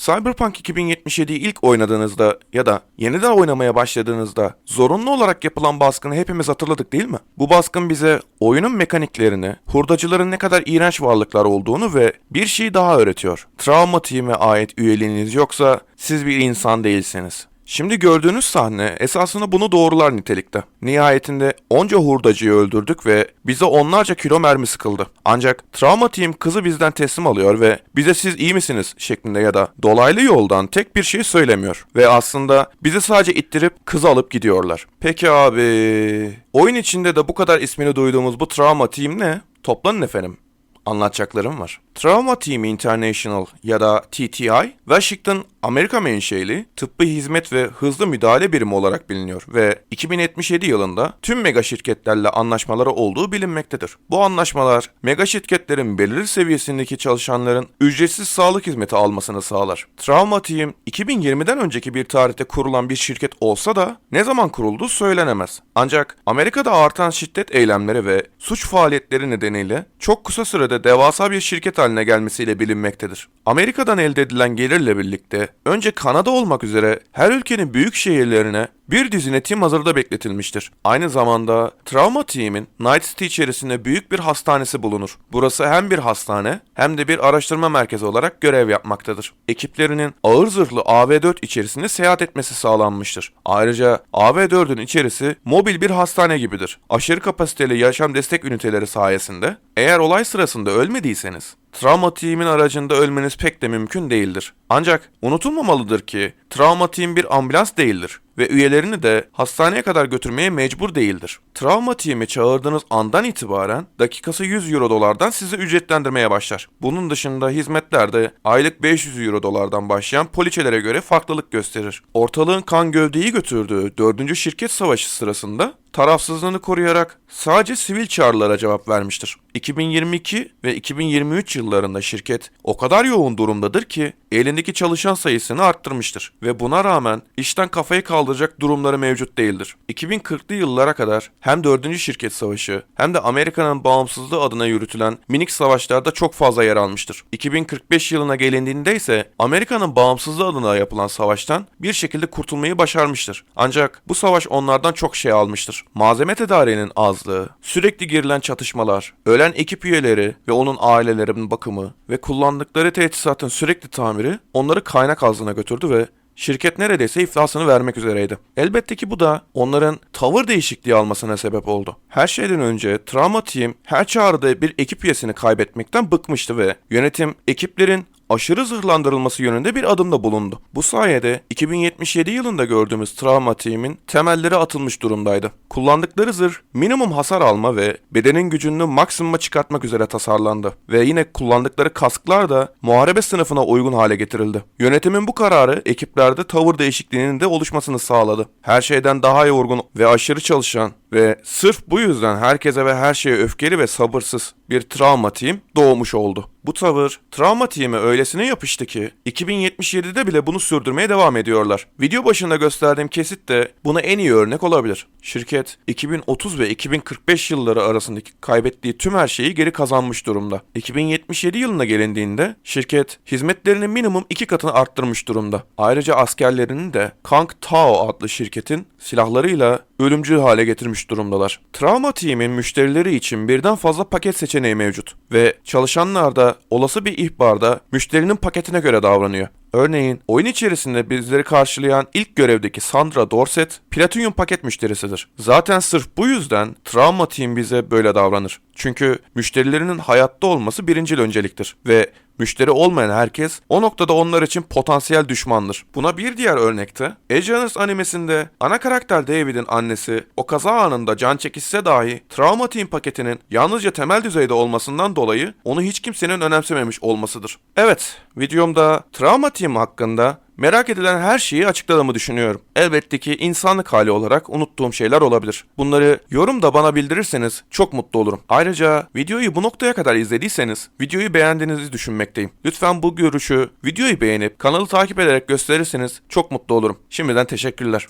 Cyberpunk 2077'yi ilk oynadığınızda ya da yeniden oynamaya başladığınızda zorunlu olarak yapılan baskını hepimiz hatırladık değil mi? Bu baskın bize oyunun mekaniklerini, hurdacıların ne kadar iğrenç varlıklar olduğunu ve bir şey daha öğretiyor. Travma Team'e ait üyeliğiniz yoksa siz bir insan değilsiniz. Şimdi gördüğünüz sahne esasında bunu doğrular nitelikte. Nihayetinde onca hurdacıyı öldürdük ve bize onlarca kilo mermi sıkıldı. Ancak Trauma Team kızı bizden teslim alıyor ve bize siz iyi misiniz şeklinde ya da dolaylı yoldan tek bir şey söylemiyor. Ve aslında bizi sadece ittirip kızı alıp gidiyorlar. Peki abi... Oyun içinde de bu kadar ismini duyduğumuz bu Trauma Team ne? Toplanın efendim anlatacaklarım var. Trauma Team International ya da TTI, Washington, Amerika menşeli tıbbi hizmet ve hızlı müdahale birimi olarak biliniyor ve 2077 yılında tüm mega şirketlerle anlaşmaları olduğu bilinmektedir. Bu anlaşmalar mega şirketlerin belirli seviyesindeki çalışanların ücretsiz sağlık hizmeti almasını sağlar. Trauma Team 2020'den önceki bir tarihte kurulan bir şirket olsa da ne zaman kurulduğu söylenemez. Ancak Amerika'da artan şiddet eylemleri ve suç faaliyetleri nedeniyle çok kısa sürede devasa bir şirket haline gelmesiyle bilinmektedir. Amerika'dan elde edilen gelirle birlikte önce Kanada olmak üzere her ülkenin büyük şehirlerine bir dizine tim hazırda bekletilmiştir. Aynı zamanda Trauma Team'in Night City içerisinde büyük bir hastanesi bulunur. Burası hem bir hastane hem de bir araştırma merkezi olarak görev yapmaktadır. Ekiplerinin ağır zırhlı AV-4 içerisinde seyahat etmesi sağlanmıştır. Ayrıca AV-4'ün içerisi mobil bir hastane gibidir. Aşırı kapasiteli yaşam destek üniteleri sayesinde eğer olay sırasında ölmediyseniz Travma Team'in aracında ölmeniz pek de mümkün değildir. Ancak unutulmamalıdır ki Travma Team bir ambulans değildir ve üyelerini de hastaneye kadar götürmeye mecbur değildir. Travma Team'i çağırdığınız andan itibaren dakikası 100 euro dolardan sizi ücretlendirmeye başlar. Bunun dışında hizmetler de aylık 500 euro dolardan başlayan poliçelere göre farklılık gösterir. Ortalığın kan gövdeyi götürdüğü 4. şirket savaşı sırasında tarafsızlığını koruyarak sadece sivil çağrılara cevap vermiştir. 2022 ve 2023 yıllarında şirket o kadar yoğun durumdadır ki elindeki çalışan sayısını arttırmıştır ve buna rağmen işten kafayı kaldıracak durumları mevcut değildir. 2040'lı yıllara kadar hem 4. şirket savaşı hem de Amerika'nın bağımsızlığı adına yürütülen minik savaşlarda çok fazla yer almıştır. 2045 yılına gelindiğinde ise Amerika'nın bağımsızlığı adına yapılan savaştan bir şekilde kurtulmayı başarmıştır. Ancak bu savaş onlardan çok şey almıştır. Malzeme tedariğinin azlığı, sürekli girilen çatışmalar, ölen ekip üyeleri ve onun ailelerinin bakımı ve kullandıkları teçhizatın sürekli tamiri onları kaynak ağzına götürdü ve Şirket neredeyse iflasını vermek üzereydi. Elbette ki bu da onların tavır değişikliği almasına sebep oldu. Her şeyden önce Trauma Team her çağrıda bir ekip üyesini kaybetmekten bıkmıştı ve yönetim ekiplerin aşırı zırhlandırılması yönünde bir adımda bulundu. Bu sayede 2077 yılında gördüğümüz Trauma Team'in temelleri atılmış durumdaydı. Kullandıkları zırh minimum hasar alma ve bedenin gücünü maksimuma çıkartmak üzere tasarlandı. Ve yine kullandıkları kasklar da muharebe sınıfına uygun hale getirildi. Yönetimin bu kararı ekiplerde tavır değişikliğinin de oluşmasını sağladı. Her şeyden daha yorgun ve aşırı çalışan ve sırf bu yüzden herkese ve her şeye öfkeli ve sabırsız bir travma team doğmuş oldu. Bu tavır travma team'e öylesine yapıştı ki 2077'de bile bunu sürdürmeye devam ediyorlar. Video başında gösterdiğim kesit de buna en iyi örnek olabilir. Şirket 2030 ve 2045 yılları arasındaki kaybettiği tüm her şeyi geri kazanmış durumda. 2077 yılına gelindiğinde şirket hizmetlerini minimum iki katını arttırmış durumda. Ayrıca askerlerini de Kang Tao adlı şirketin silahlarıyla ölümcül hale getirmiş durumdalar. Trauma Team'in müşterileri için birden fazla paket seçeneği mevcut ve çalışanlar da olası bir ihbarda müşterinin paketine göre davranıyor. Örneğin oyun içerisinde bizleri karşılayan ilk görevdeki Sandra Dorset Platinum paket müşterisidir. Zaten sırf bu yüzden Trauma Team bize böyle davranır. Çünkü müşterilerinin hayatta olması birincil önceliktir ve müşteri olmayan herkes o noktada onlar için potansiyel düşmandır. Buna bir diğer örnekte Agenus animesinde ana karakter David'in annesi o kaza anında can çekişse dahi Trauma Team paketinin yalnızca temel düzeyde olmasından dolayı onu hiç kimsenin önemsememiş olmasıdır. Evet, videomda Trauma Team hakkında Merak edilen her şeyi açıkladığımı düşünüyorum. Elbette ki insanlık hali olarak unuttuğum şeyler olabilir. Bunları yorumda bana bildirirseniz çok mutlu olurum. Ayrıca videoyu bu noktaya kadar izlediyseniz videoyu beğendiğinizi düşünmekteyim. Lütfen bu görüşü videoyu beğenip kanalı takip ederek gösterirseniz çok mutlu olurum. Şimdiden teşekkürler.